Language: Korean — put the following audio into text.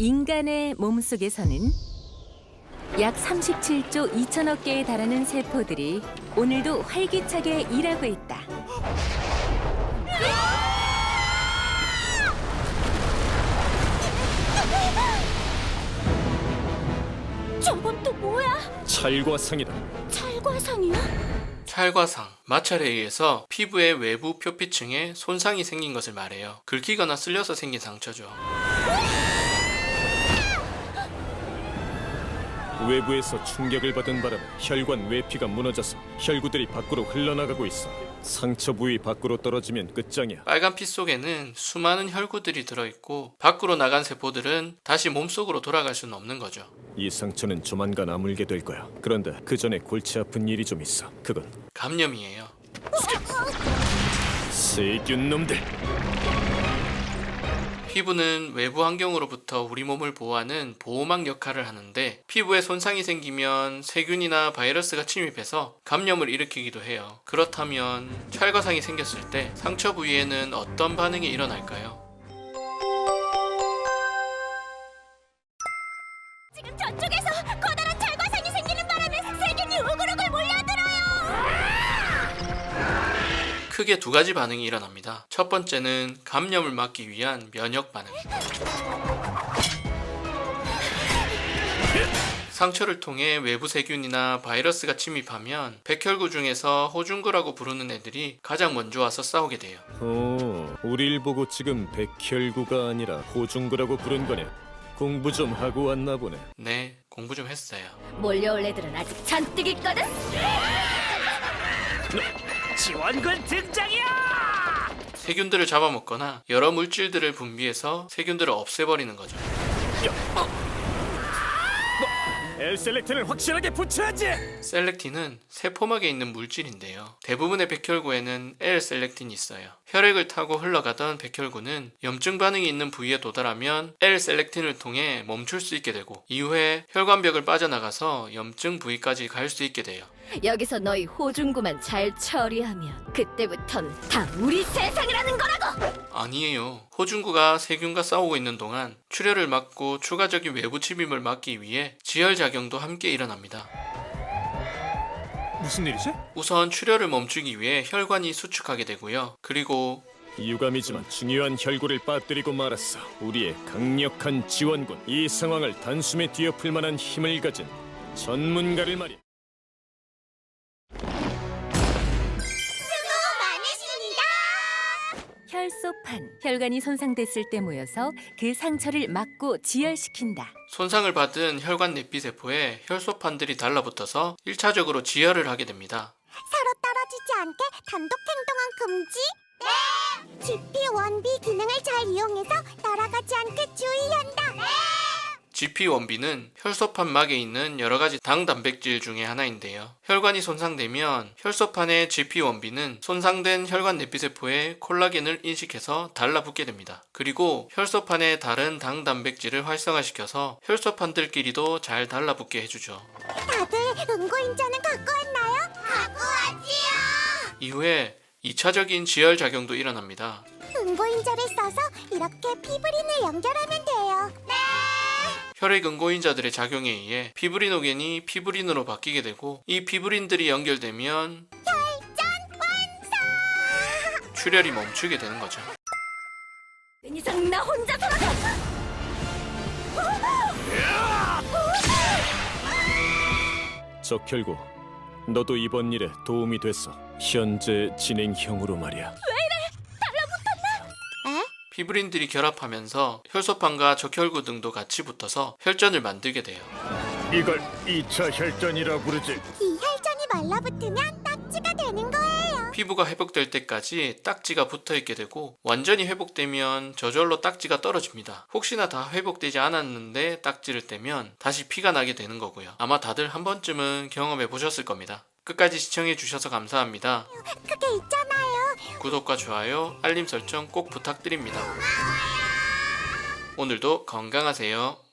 인간의 몸속에서는 약 37조 2천억 개에 달하는 세포들이 오늘도 활기차게 일하고 있다. 저건 또 뭐야? 찰과상이다. 찰과상이야? 찰과상, 마찰에 의해서 피부의 외부 표피층에 손상이 생긴 것을 말해요. 긁히거나 쓸려서 생긴 상처죠. 외부에서 충격을 받은 바람에 혈관 외피가 무너져서 혈구들이 밖으로 흘러나가고 있어. 상처 부위 밖으로 떨어지면 끝장이야. 빨간 피 속에는 수많은 혈구들이 들어있고 밖으로 나간 세포들은 다시 몸속으로 돌아갈 수는 없는 거죠. 이 상처는 조만간 아물게 될 거야. 그런데 그 전에 골치 아픈 일이 좀 있어. 그건 감염이에요. 세균 놈들. 피부는 외부 환경으로부터 우리 몸을 보호하는 보호막 역할을 하는데 피부에 손상이 생기면 세균이나 바이러스가 침입해서 감염을 일으키기도 해요. 그렇다면 찰과상이 생겼을 때 상처 부위에는 어떤 반응이 일어날까요? 크게 두 가지 반응이 일어납니다. 첫 번째는 감염을 막기 위한 면역 반응. 상처를 통해 외부 세균이나 바이러스가 침입하면 백혈구 중에서 호중구라고 부르는 애들이 가장 먼저 와서 싸우게 돼요. 오, 우릴 보고 지금 백혈구가 아니라 호중구라고 부른 거네. 공부 좀 하고 왔나 보네. 네, 공부 좀 했어요. 몰려올 애들은 아직 잔뜩 있거든. 지원군 등장이야! 세균들을 잡아먹거나 여러 물질들을 분비해서 세균들을 없애버리는 거죠. 엘셀렉트는 확실하게 붙여야지. 셀렉틴은 세포막에 있는 물질인데요. 대부분의 백혈구에는 L-셀렉틴이 있어요. 혈액을 타고 흘러가던 백혈구는 염증 반응이 있는 부위에 도달하면 L-셀렉틴을 통해 멈출 수 있게 되고 이후에 혈관벽을 빠져나가서 염증 부위까지 갈 수 있게 돼요. 여기서 너희 호중구만 잘 처리하면 그때부턴 다 우리 세상이라는 거라고. 아니에요. 호중구가 세균과 싸우고 있는 동안 출혈을 막고 추가적인 외부 침입을 막기 위해 지혈작용도 함께 일어납니다. 무슨 일이지? 우선 출혈을 멈추기 위해 혈관이 수축하게 되고요. 그리고 유감이지만 중요한 혈구를 빠뜨리고 말았어. 우리의 강력한 지원군. 이 상황을 단숨에 뒤엎을 만한 힘을 가진 전문가를 말이야. 혈소판, 혈관이 손상됐을 때 모여서 그 상처를 막고 지혈시킨다. 손상을 받은 혈관 내피 세포에 혈소판들이 달라붙어서 1차적으로 지혈을 하게 됩니다. 서로 떨어지지 않게 단독 행동은 금지. 네. GP1B 기능을 잘 이용해서 날아가지 않게 주의한다. 네. GP1B는 혈소판 막에 있는 여러 가지 당 단백질 중에 하나인데요. 혈관이 손상되면 혈소판의 GP1B는 손상된 혈관 내피세포에 콜라겐을 인식해서 달라붙게 됩니다. 그리고 혈소판의 다른 당 단백질을 활성화시켜서 혈소판들끼리도 잘 달라붙게 해주죠. 다들 응고인자는 갖고 왔나요? 갖고 왔지요. 이후에 2차적인 지혈 작용도 일어납니다. 응고인자를 써서 이렇게 피브린을 연결하면 돼요. 네. 혈액 응고인자들의 작용에 의해 피브리노겐이 피브린으로 바뀌게 되고 이 피브린들이 연결되면 출혈이 멈추게 되는 거죠. 은 이상 나 혼자서라도. 적혈구, 너도 이번 일에 도움이 됐어. 현재 진행형으로 말이야. 피브린들이 결합하면서 혈소판과 적혈구 등도 같이 붙어서 혈전을 만들게 돼요. 이걸 2차 혈전이라 부르지. 이 혈전이 말라붙으면 딱지가 되는 거예요. 피부가 회복될 때까지 딱지가 붙어 있게 되고 완전히 회복되면 저절로 딱지가 떨어집니다. 혹시나 다 회복되지 않았는데 딱지를 떼면 다시 피가 나게 되는 거고요. 아마 다들 한 번쯤은 경험해 보셨을 겁니다. 끝까지 시청해 주셔서 감사합니다. 그게 있잖아요. 구독과 좋아요, 알림 설정 꼭 부탁드립니다. 오늘도 건강하세요.